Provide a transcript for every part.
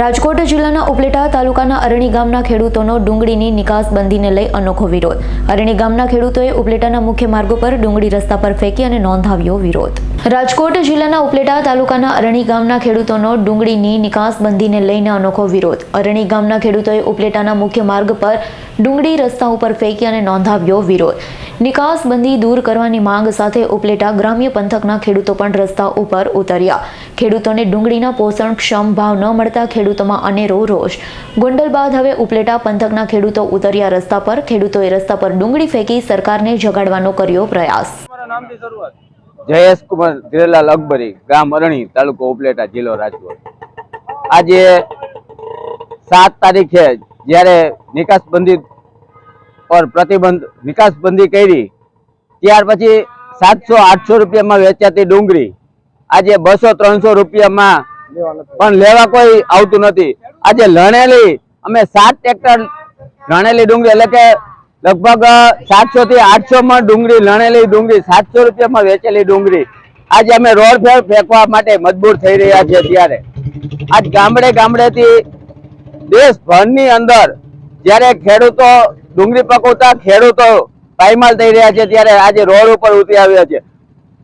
રાજકોટ જિલ્લાના ઉપલેટા તાલુકાના અરણી ગામના ખેડૂતોનો ડુંગળીની નિકાસબંધીને લઈ અનોખો વિરોધ. અરણી ગામના ખેડૂતોએ ઉપલેટાના મુખ્ય માર્ગો પર ડુંગળી રસ્તા પર ફેંકી અને નોંધાવ્યો વિરોધ. રાજકોટ જિલ્લાના ઉપલેટા તાલુકાના અરણી ગામના ખેડૂતોનો ડુંગળીની નિકાસબંધીને લઈને અનોખો વિરોધ. અરણી ગામના ખેડૂતોએ ઉપલેટાના મુખ્ય માર્ગ પર ડુંગળી રસ્તા ઉપર ફેંકી અને નોંધાવ્યો વિરોધ. નિકાસબંધી દૂર કરવાની માંગ સાથે ઉપલેટા ગ્રામ્ય પંથકના ખેડૂતો પણ રસ્તા ઉપર ઉતર્યા. ખેડૂતોને ડુંગળીના પોષણક્ષમ ભાવ ન મળતા ખેડૂતોમાં અનેરો રોષ. ગોંડલ બાદ હવે ઉપલેટા પંથકના ખેડૂતો ઉતર્યા રસ્તા પર. ખેડૂતોએ રસ્તા પર ડુંગળી ફેંકી સરકારને જગાડવાનો કર્યો પ્રયાસ. તમારા નામથી શરૂઆત. જયેશ કુમાર ધીરેલાલ અકબરી ગામ અરણી તાલુકો ઉપલેટા જિલ્લો રાજકોટ. આજે સાત તારીખે જ્યારે નિકાસબંધી પર પ્રતિબંધ વિકાસબંધી કરી, ત્યાર પછી સાતસો, આઠસો રૂપિયામાં વેચાતી ડુંગળી. આજે બસો, ત્રણસો રૂપિયામાં પણ લેવા કોઈ આવતું નથી. આજે લણેલી, અમે સાત ટ્રેક્ટર લણેલી ડુંગળી, એટલે કે લગભગ સાતસો થી આઠસો માં ડુંગળી, લણેલી ડુંગળી, સાતસો રૂપિયામાં વેચેલી ડુંગળી. આજે અમે રોડ ફેર ફેંકવા માટે મજબૂર થઈ રહ્યા છીએ ત્યારે. આજ ગામડે ગામડેથી દેશભરની અંદર જ્યારે ખેડૂતો ડુંગળી પકવતા ખેડૂતો પાયમાલ થઈ રહ્યા છે ત્યારે આજે રોડ ઉપર ઉતરી આવ્યા છે.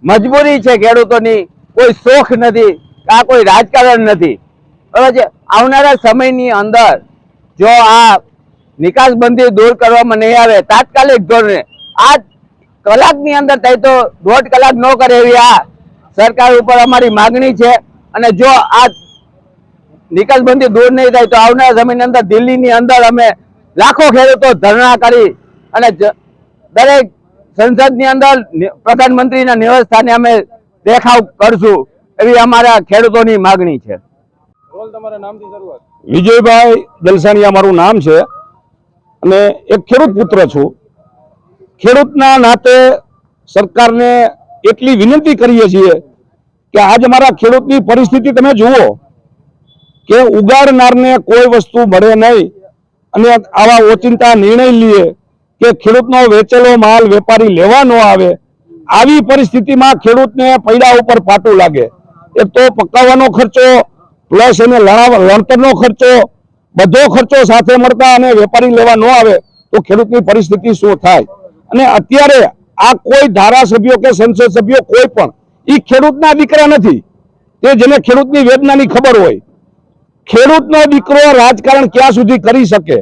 મજબૂરી છે ખેડૂતોની. કોઈ શોખ નથી. આ કોઈ રાજકારણ નથી. બરાબર છે? આવનારા સમયની અંદર જો આ નિકાસબંધી દૂર કરવામાં નહીં આવે, તાત્કાલિક ધોરણે આ કલાકની અંદર થાય તો દોઢ કલાક ન કરે એવી આ સરકાર ઉપર અમારી માગણી છે. અને જો આ નિકાસબંધી દૂર નહીં થાય તો આવનારા સમયની અંદર દિલ્હીની અંદર અમે લાખો ખેડૂતો ધરણા કરી અને દરેક સંસદની અંદર પ્રધાનમંત્રીના નિવાસસ્થાને અમે દેખાવ કરશું એવી અમારા ખેડૂતોની માગણી છે. રોલ તમારા નામથી વિજયભાઈ જલસાણીયા મારું નામ છે અને એક ખેડૂત પુત્ર છું. ખેડૂતના નાતે સરકારને એટલી વિનંતી કરીએ છીએ કે આજ અમારા ખેડૂતની પરિસ્થિતિ તમે જુઓ કે ઉગાડનારને કોઈ વસ્તુ મળે નહીં. અને આવા ઓચિંતા નિર્ણય લઈએ કે ખેડૂતનો વેચેલો માલ વેપારી લેવા ન આવે, આવી પરિસ્થિતિમાં ખેડૂતને પૈડા ઉપર પાટું લાગે. એક તો પકાવવાનો ખર્ચો, પ્લસ એને લણતરનો ખર્ચો, બધો ખર્ચો સાથે મળતા અને વેપારી લેવા ન આવે, તો ખેડૂતની પરિસ્થિતિ શું થાય? અને અત્યારે આ કોઈ ધારાસભ્યો કે સંસદ સભ્યો કોઈ પણ એ ખેડૂતના દીકરા નથી. તે જેને ખેડૂતની વેદનાની ખબર હોય ખેડૂતનો દીકરો રાજકારણ ક્યાં સુધી કરી શકે?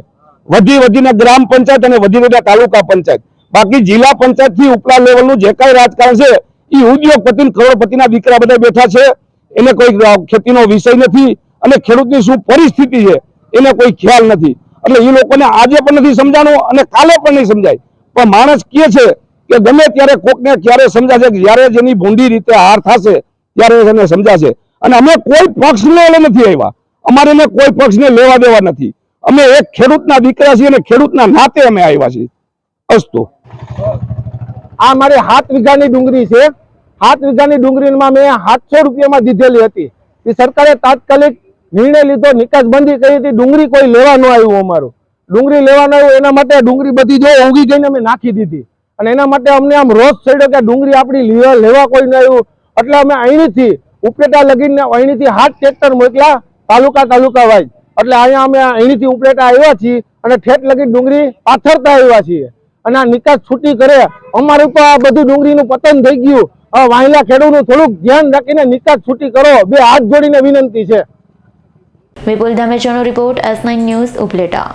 વધી વધીને ગ્રામ પંચાયત અને વધી વધીને તાલુકા પંચાયત. બાકી જિલ્લા પંચાયતથી ઉપલા લેવલનું જે કાંઈ રાજકારણ છે એ ઉદ્યોગપતિ કરોડપતિના દીકરા બધા બેઠા છે. એને કોઈ ખેતીનો વિષય નથી અને ખેડૂતની શું પરિસ્થિતિ છે, એને કોઈ ખ્યાલ નથી. એટલે એ લોકોને આજે પણ નથી સમજાણું અને કાલે પણ નહીં સમજાય. પણ માણસ કહે છે કે ગમે ત્યારે કોકને ક્યારે સમજાશે જ્યારે જેની ભૂંડી રીતે હાર થશે, ત્યારે એને સમજાશે. અને અમે કોઈ પક્ષને લઈને નથી આવ્યા. અમારે એને કોઈ પક્ષને લેવા દેવા નથી. અમે એક ખેડૂતના દીકરા છીએ અને ખેડૂતના નાતે અમે આવ્યા છીએ. અસ્તુ. આ મારી સાત વીઘાની ડુંગળી છે. સાત વીઘાની ડુંગળીમાં મેં સાતસો રૂપિયામાં દીધેલી હતી. એ સરકારે તાત્કાલિક નિર્ણય લીધો, નિકાસબંધી કરી હતી. ડુંગળી કોઈ લેવા ન આવ્યું અમારું. ડુંગળી લેવા આવ્યું, એના માટે ડુંગળી બધી જો ઊંઘી ગઈને અમે નાખી દીધી. અને એના માટે અમને આમ રોષ ચડ્યો કે ડુંગળી આપણી લેવા કોઈ ન આવ્યું. એટલે અમે અહીંથી ઉપલેટા લગીને અહીંથી હાથ ટ્રેક્ટર મોકલ્યા. તાલુકા તાલુકા વાઇઝ. એટલે અહીંયા અમે અહીંથી ઉપલેટા આવ્યા છીએ અને ઠેઠ લગી ડુંગળી પાથરતા આવ્યા છીએ. અને આ નિકાસ છૂટી કરે, અમારી ઉપર આ બધું ડુંગળીનું પતન થઈ ગયું. હવે વાહિલા ખેડૂતનું થોડુંક ધ્યાન રાખીને નિકાસ છૂટી કરો. બે હાથ જોડીને વિનંતી છે. વિપુલ ધામેચાનો રિપોર્ટ એસ ન્યૂઝ ઉપલેટા.